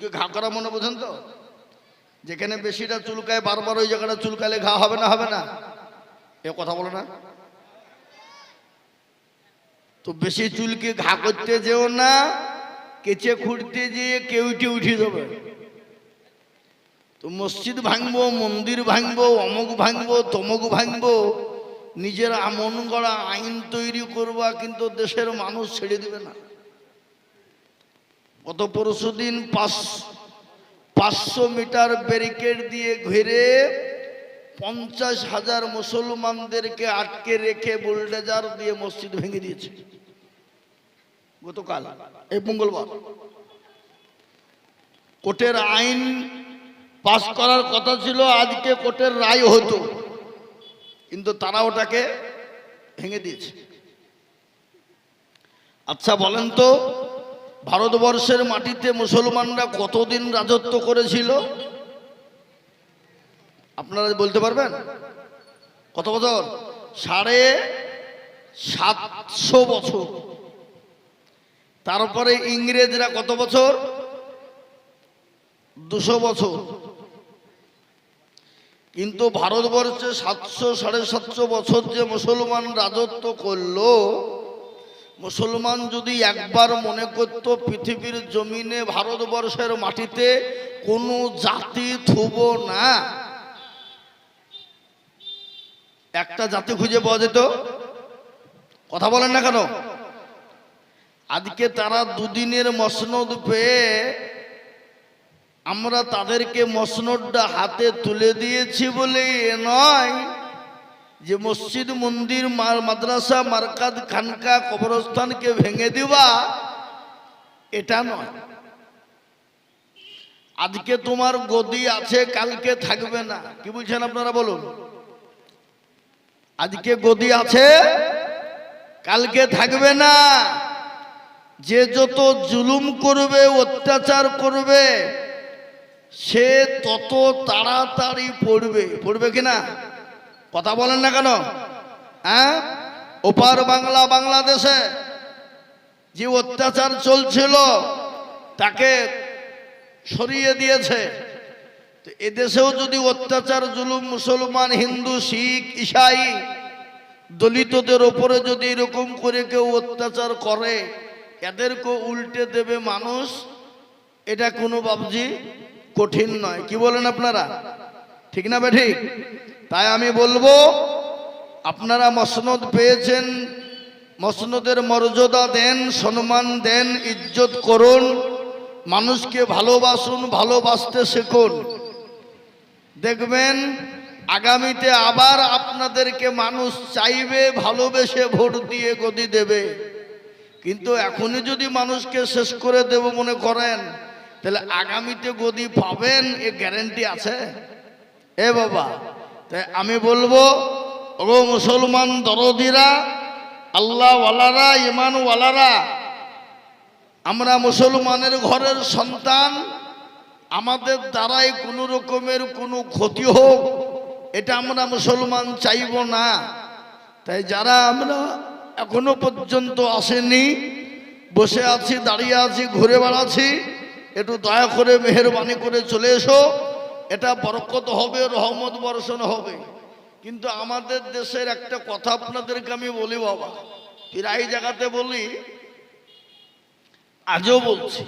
ঘা করা মনে বোঝেন তো? যেখানে বেশিটা চুলকায় বারবার ওই জায়গাটা চুলকালে ঘা হবে না হবে না? এ কথা বলো না? তো বেশি চুলকে ঘা করতে যেও না, কেচে খুঁড়তে যেয়ে কেউটি উঠে যাবে তো মসজিদ ভাঙবো, মন্দির ভাঙবো, অমুক ভাঙবো, তমুক ভাঙবো, নিজের আমন গড়া আইন তৈরি করবা কিন্তু দেশের মানুষ ছেড়ে দিবে না। গত পরশু দিন পাঁচ, পাঁচশো মিটার ব্যারিকেড দিয়ে ঘিরে পঞ্চাশ হাজার মুসলমানদেরকে আটকে রেখে বুলডেজার দিয়ে মসজিদ ভেঙে দিয়েছে। গতকাল, এই মঙ্গলবার। কোর্টের আইন পাশ করার কথা ছিল, আজকে কোর্টের রায় হতো, কিন্তু তারা ওটাকে ভেঙে দিয়েছে। আচ্ছা বলেন তো ভারতবর্ষের মাটিতে মুসলমানরা কতদিন রাজত্ব করেছিল? আপনারা বলতে পারবেন? কত বছর? সাড়ে সাতশো বছর। তারপরে ইংরেজরা কত বছর? দুশো বছর। কিন্তু ভারতবর্ষে সাতশো সাড়ে সাতশো বছর যে মুসলমান রাজত্ব করল মুসলমান যদি একবার মনে করত পৃথিবীর জমিনে ভারতবর্ষের মাটিতে কোনো জাতি থুব না, একটা জাতি খুঁজে পাওয়া যেত? কথা বলেন না কেন? আজকে তারা দুদিনের মসনদ পেয়ে আমরা তাদেরকে মসনদটা হাতে তুলে দিয়েছি বলে নয়। যে মসজিদ মন্দির মাদ্রাসা, মার্কাদ, খানকা কবরস্থানকে ভেঙে দেওয়া এটা নয়। আজকে তোমার গদি আছে, কালকে থাকবে না। কি বলছেন আপনারা বলুন? আজকে গদি আছে, কালকে থাকবে না। যে যত জুলুম করবে, অত্যাচার করবে, সে তত তাড়াতাড়ি পড়বে। পড়বে কিনা কথা বলেন না কেন? হ্যাঁ? ওপার বাংলা বাংলাদেশে যে অত্যাচার চলছিল, তাকে সরিয়ে দিয়েছে। তো এদেশেও যদি অত্যাচার, জুলুম, মুসলমান, হিন্দু, শিখ, ইসাই দলিতদের ওপরে যদি এরকম করে কেউ অত্যাচার করে এদেরকে উল্টে দেবে মানুষ, এটা কোনো বাবজি কঠিন নয়। কি বলেন আপনারা? ঠিক না বে ঠিক? তাই আমি বলব, আপনারা মসনদ পেয়েছেন, মসনদের মর্যাদা দেন, সম্মান দেন, ইজ্জত করুন, মানুষকে ভালোবাসুন, ভালোবাসতে শেখুন। দেখবেন, আগামীতে আবার আপনাদেরকে মানুষ চাইবে, ভালোবেসে ভোট দিয়ে গদি দেবে। কিন্তু এখনই যদি মানুষকে শেষ করে দেব মনে করেন, তাহলে আগামীতে গদি পাবেন, এ গ্যারেন্টি আছে? এ বাবা। তাই আমি বলব ও মুসলমান দরদিরা, আল্লাহ ওয়ালারা, ইমান ওয়ালারা, আমরা মুসলমানের ঘরের সন্তান, আমাদের দ্বারাই কোনো রকমের কোনো ক্ষতি হোক, এটা আমরা মুসলমান চাইব না। তাই যারা আমরা এখনও পর্যন্ত আসেনি, বসে আছি, দাঁড়িয়ে আছি, ঘুরে বেড়াচ্ছি, একটু দয়া করে মেহরবানি করে চলে এসো। এটা বরকত হবে, রহমত বর্ষণ হবে। কিন্তু আমাদের দেশের একটা কথা আপনাদেরকে আমি বলি বাবা, প্রায় জায়গাতে বলি, আজও বলছি,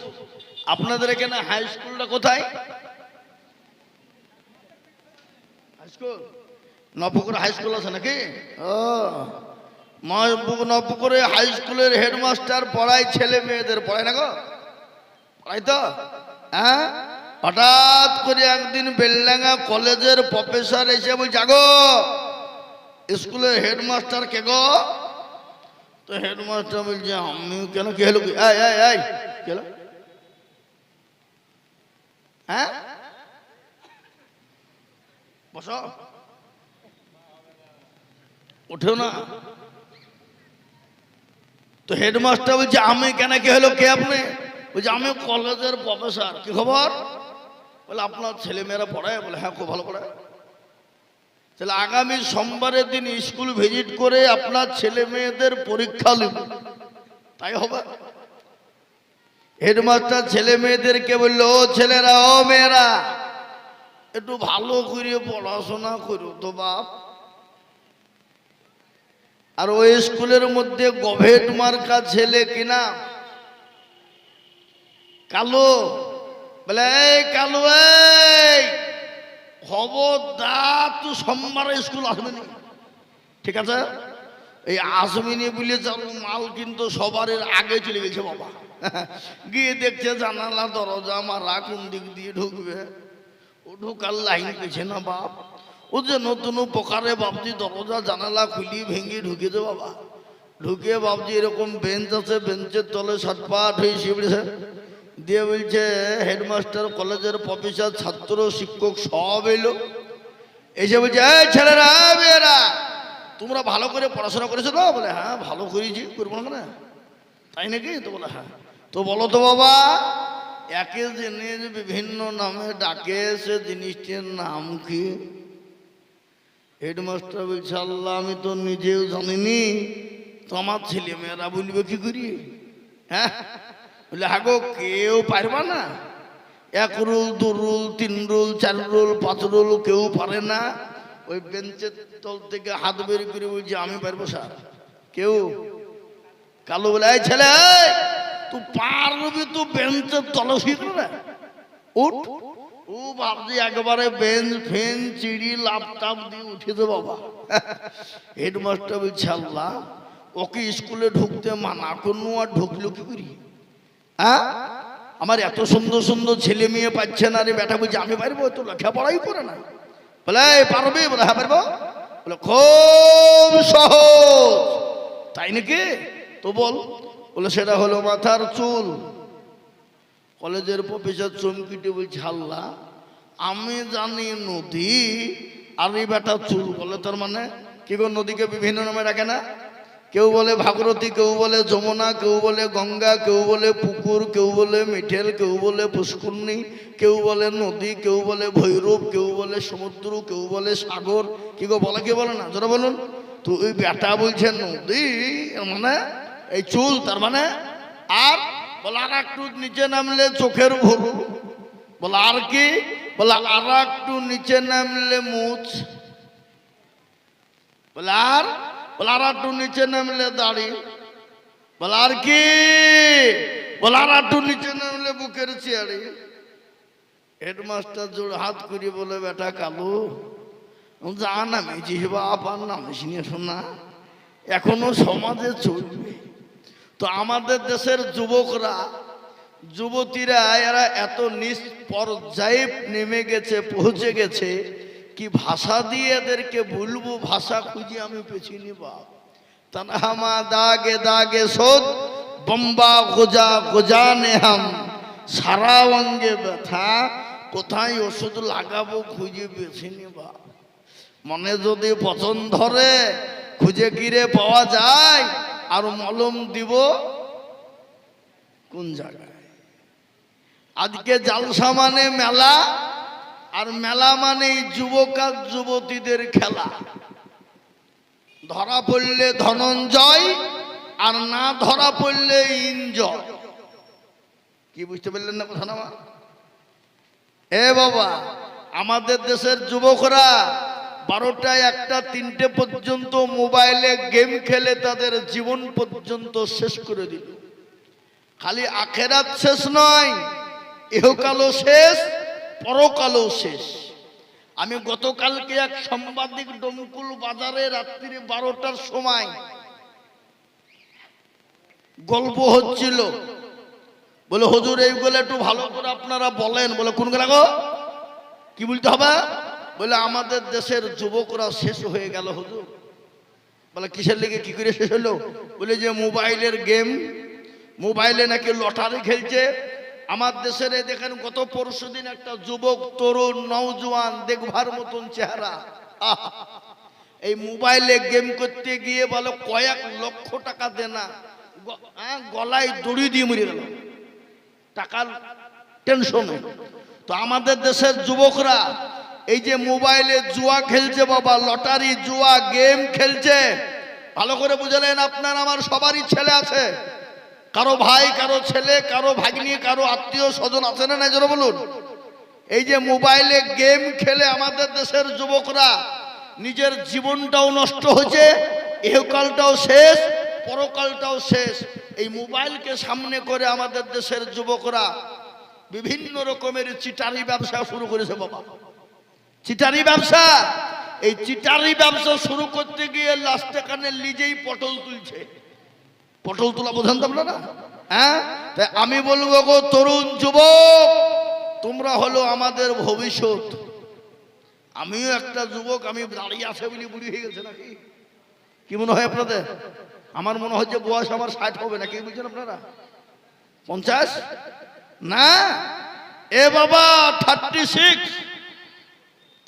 আপনাদের এখানে হাই স্কুলটা কোথায়? হাই স্কুল হাই স্কুল আছে নাকি? নবপুকুরে হাই স্কুলের হেডমাস্টার পড়ায় ছেলে মেয়েদের, পড়ায় না গো? পড়াই তো? হ্যাঁ? হঠাৎ করে একদিন বেলডাঙ্গা কলেজের প্রফেসর এসে বলছে জাগো স্কুলের হেডমাস্টার কে গো? তো হেডমাস্টার বলছে, আমি কেন, কি হলো কি? হ্যাঁ? বসো। ওঠেও না। তো হেডমাস্টার বলছে, আমি কেন, কি হলো, কে আপনি? বলছে, আমি কলেজের প্রফেসর, কি খবর? বলে, আপনার ছেলেমেয়েরা পড়ায়? বলে হ্যাঁ খুব ভালো পড়ায়। তাহলে আগামী সোমবারের দিন স্কুল ভিজিট করে আপনার ছেলে মেয়েদের পরীক্ষা নেব তাই হবে। হেডমাস্টার ছেলে মেয়েদেরকে বলল, ও ছেলেরা, ও মেয়েরা, একটু ভালো করে পড়াশোনা করো তো বাপ। আর ওই স্কুলের মধ্যে গভেট মার্কা ছেলে কিনা? কালো। বলে এই কালো এই। খবরদার তুই সোমবারে স্কুল আসবে না। ঠিক আছে? এই আসমিনি বলে যার মাল কিন্তু সবার আগে চলে গেছে বাবা। গিয়ে দেখছে জানালা, দরজা, মারা কোন দিক দিয়ে ঢুকবে। ও ঢুকার লাইন পেছে না বাপ। ও যে নতুন প্রকারে বাপজি দরজা, জানালা খুলি ভেঙে ঢুকেছে বাবা। ঢুকে বাপজি এরকম বেঞ্চ আছে, বেঞ্চের তলে সাতপাট হয়ে শিবড়েছে। দিয়ে বলছে, হেডমাস্টার, কলেজের প্রফেসর, ছাত্র, শিক্ষক সব এলো। এসে বলছে, এই ছেলেরা মেয়েরা, তোমরা ভালো করে পড়াশোনা করেছ তো? বলে হ্যাঁ ভালো করেছি, করব না? তাই নাকি? তো বলে হ্যাঁ। তো বলো তো বাবা, একে জিনিস বিভিন্ন নামে ডাকে, সে জিনিসটির নাম কি? হেডমাস্টার বলছে, আল্লাহ, আমি তো নিজেও জানিনি, তো আমার ছেলে মেয়েরা বলবে কি করি? হ্যাঁ? বলে হাগো কেউ পারবা না। এক রুল, দু রুল, তিন রুল, চার রুল, পাঁচ রুল, কেউ পারে না। ওই বেঞ্চের তল থেকে হাত বের করে বলছে আমি পারব স্যার। কেউ? কালো বলে, এই ছেলে তুই পারবি তো বেঞ্চের তলে শুয়ে করে উঠ। ও ভাবছি, একবারে বেঞ্চ, ফেন, চিড়ি লাপটাপ দিয়ে উঠে উঠেছে বাবা। হেডমাস্টার বলছে, আল্লাহ, ওকে স্কুলে ঢুকতে মানা করনু, আর ঢুকলো কি করি? হ্যাঁ? আমার এত সুন্দর সুন্দর ছেলে মেয়ে পাচ্ছে না রে বেটা, বলছে, আমি পারব? তো লেখাপড়াই করে না। বলে, "এই, পারবি? বলে হ্যাঁ পারব। বলে, খুব সহজ। তাই নাকি? তো বল। বলে, সেটা হলো মাথার চুল। কলেজের প্রফেসর চমকিটে বলছে, আল্লাহ, আমি জানি নদী আর এই বেটা চুল। বলে, তার মানে কি গো, নদীকে বিভিন্ন নামে ডাকে না? কেউ বলে ভাগরতী কেউ বলে যমুনা কেউ বলে গঙ্গা কেউ বলে পুকুর কেউ বলে মিঠেল কেউ বলে পুষ্করণী কেউ বলে নদী কেউ বলে ভৈরব কেউ বলে সমুদ্র কেউ বলে সাগর কি গো বলে কে বলে না যারা বলুন তো ওই বেটা বলছে নদী মানে এই চুল তার মানে আর বলে আর একটু নিচে নামলে চোখের ভরু বলে আর কি বলে আর একটু নিচে নামলে মুছ বলে আর বলে আর একটু নিচে নামলে দাড়ি। বলে আর কি? বলে আর একটু নিচে নামলে বুকের চেয়ারি। হেডমাস্টার জোড় হাত করি বলে, বেটা কালু যা নামেছি বাপ আর নামিস নিয়ে শোনা এখনও সমাজে চলবে। তো আমাদের দেশের যুবকরা, যুবতীরা, এরা এত নিচ পর্যায়ে নেমে গেছে, পৌঁছে গেছে কি ভাষা দিয়ে এদেরকে ভুলবো? ভাষা খুঁজে আমি পেছিনি বাপ। তনহামা দাগে দাগে সোদ, বম্বা গোজা গোজা নেহাম। সারা অঙ্গে ব্যথা, কোথায় ওষুধ লাগাবো খুঁজে পেছিনি নিবা মনে যদি পছন্দ ধরে, খুঁজে গিরে পাওয়া যায়? আর মলম দিব কোন জায়গায়? আজকে জালসা মানে মেলা আর মেলা মানে যুবক আর যুবতীদের খেলা। ধরা পড়লে ধনঞ্জয় আর না ধরা পড়লে ইনজয়। কি বুঝতে পারলেন না কথা আমার? এ বাবা, আমাদের দেশের যুবকরা বারোটায় একটা, তিনটে পর্যন্ত মোবাইলে গেম খেলে তাদের জীবন পর্যন্ত শেষ করে দিল। খালি আখেরাত শেষ নয়, ইহকালও শেষ পরকালও শেষ। আমি গতকালকে এক সাংবাদিক ডমকুল বাজারে রাত্রি বারোটার সময় গল্প হচ্ছিল। বলে, হুজুর এইগুলো একটু ভালো করে আপনারা বলেন। বলে, কোন গো? কি বলতে হবে? বলে, আমাদের দেশের যুবকরা শেষ হয়ে গেল, হুজুর। বলে, কিসের লেগে? কি করে শেষ হলো? বলে, যে মোবাইলের গেম, মোবাইলে নাকি লটারি খেলছে আমার দেশের দেখেন গত পরশু দিন একটা যুবক তরুণ নওজোয়ান দেখবার মতন চেহারা! এই মোবাইলে গেম করতে গিয়ে বলো কয়েক লক্ষ টাকা দেনা হ্যাঁ, গলায় দড়ি দিয়ে মরে গেল। টাকার টেনশনে তো আমাদের দেশের যুবকরা এই যে মোবাইলে জুয়া খেলছে বাবা লটারি জুয়া গেম খেলছে ভালো করে বুঝলেন আপনার আমার সবারই ছেলে আছে। কারও ভাই, কারও ছেলে, কারও ভাগ্নি, কারও আত্মীয় স্বজন আছে না নাই? জোরে বলুন। এই যে মোবাইলে গেম খেলে আমাদের দেশের যুবকরা নিজের জীবনটাও নষ্ট হয়েছে, এহকালটাও শেষ, পরকালটাও শেষ। এই মোবাইলকে সামনে করে আমাদের দেশের যুবকরা বিভিন্ন রকমের চিটারি ব্যবসা শুরু করেছে বাবা। চিটারি ব্যবসা! এই চিটারি ব্যবসা শুরু করতে গিয়ে লাস্টে কানে নিজেই পটল তুলছে। পটল তোলা বোঝান তো আপনারা হ্যাঁ? তাই আমি বলব গো, তরুণ যুবক, তোমরা হলো আমাদের ভবিষ্যৎ। আমিও একটা যুবক, আমি দাঁড়িয়ে আছে বলে বুড়ি হয়ে গেছে নাকি? কি মনে হয় আপনাদের? আমার মনে হয় যে বয়স আমার ষাট হবে না কি বলছেন আপনারা? পঞ্চাশ? না? এ বাবা থার্টি সিক্স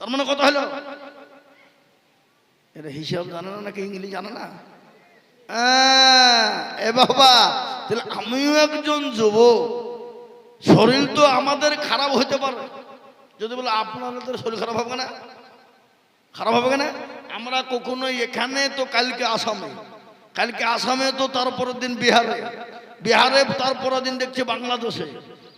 তার মানে কত হলো? এটা হিসাব জানে না নাকি, ইংলিশ জানে না? আহ, এ বাবা তাহলে আমিও একজন যুবক। শরীর তো আমাদের খারাপ হতে পারে। যদি বলে আপনাদের শরীর খারাপ হবে না? খারাপ হবে না? আমরা কখনো এখানে তো কালকে আসামে কালকে আসামে তো তারপরের দিন বিহারে বিহারে তারপরের দিন দেখছি বাংলাদেশে।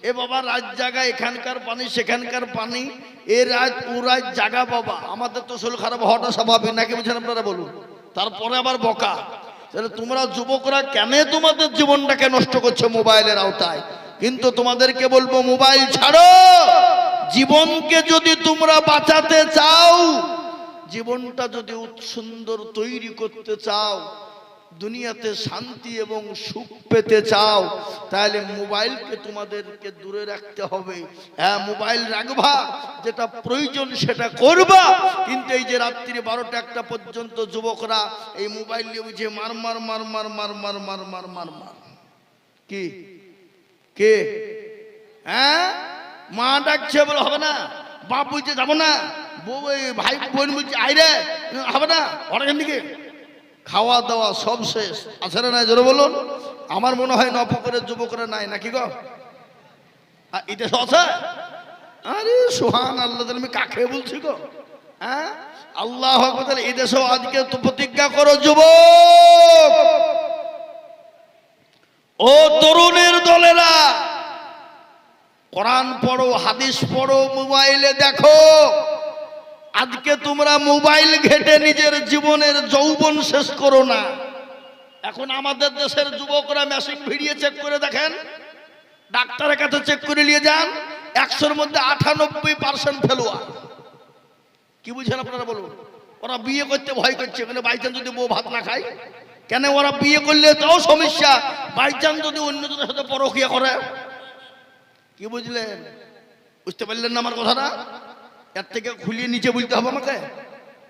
এ বাবা রাত জায়গা এখানকার পানি সেখানকার পানি এ রাত ও রাত জায়গা বাবা। আমাদের তো শরীর খারাপ হওয়াটা স্বাভাবিক। নাকি বলছেন আপনারা বলুন? তারপরে আবার বকা। তাহলে তোমরা যুবকরা কেন তোমাদের জীবনটাকে নষ্ট করছ মোবাইলের আওতায়? কিন্তু তোমাদেরকে বলব, মোবাইল ছাড়ো! জীবনকে যদি তোমরা বাঁচাতে চাও, জীবনটা যদি সুন্দর তৈরি করতে চাও দুনিয়াতে শান্তি এবং সুখ পেতে চাও, তাহলে মোবাইলকে তোমাদেরকে দূরে রাখতে হবে। হ্যাঁ মোবাইল রাখবা, যেটা প্রয়োজন সেটা করবা। কিন্তু এই যে রাত্রি বারোটা একটা পর্যন্ত যুবকরা, এই মোবাইল নিয়ে বুঝে মার মার মার মার মার মার মার মার মার মার। কি? কে? হ্যাঁ? মা ডাকছে, বলে, হবে না, বাপ বলছে, যাব না। বউ ভাই, বোন বলছে আইরে হবে না অনেকখান দিকে খাওয়া দাওয়া সব শেষ। আছে না নাই? জোরে বলুন। আমার মনে হয় নপুকুরের যুবকরা নাই, নাকি গো? এটা আছে। আরে সোহান আল্লাহ আমি কাকে বলছি গো? হ্যাঁ আল্লাহ এই দেশেও আজকে তো প্রতিজ্ঞা করো, যুবক! ও তরুণের দলেরা, কোরআন পড়ো, হাদিস পড়ো, মোবাইলে দেখো। আজকে তোমরা মোবাইল ঘেটে নিজের জীবনের যৌবন শেষ করো না। এখন আমাদের দেশের যুবকরা মেশিন ভিড়িয়ে চেক করে দেখেন। ডাক্তারের কাছে চেক করে নিয়ে যান, একশোর মধ্যে আটানব্বই পার্সেন্ট ফেলোয়ার কি বুঝছেন আপনারা বলুন? ওরা বিয়ে করতে ভয় করছে মানে বাইচান যদি বউ ভাত না খায়। কেন ওরা বিয়ে করলে তাও সমস্যা বাইচান যদি অন্য জনের সাথে পরকিয়া করে। কি বুঝলেন? বুঝতে পারলেন না আমার কথাটা? এর থেকে খুলিয়ে নিচে বুঝতে হবে আমাকে।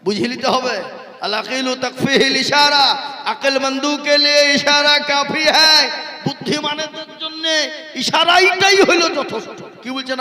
বুঝিয়ে নিতে হবে। আলাকিল ইশারা লিয়ে ইশারা কাফি হ্যায়। ইশারাইটাই হলো কি বলছেন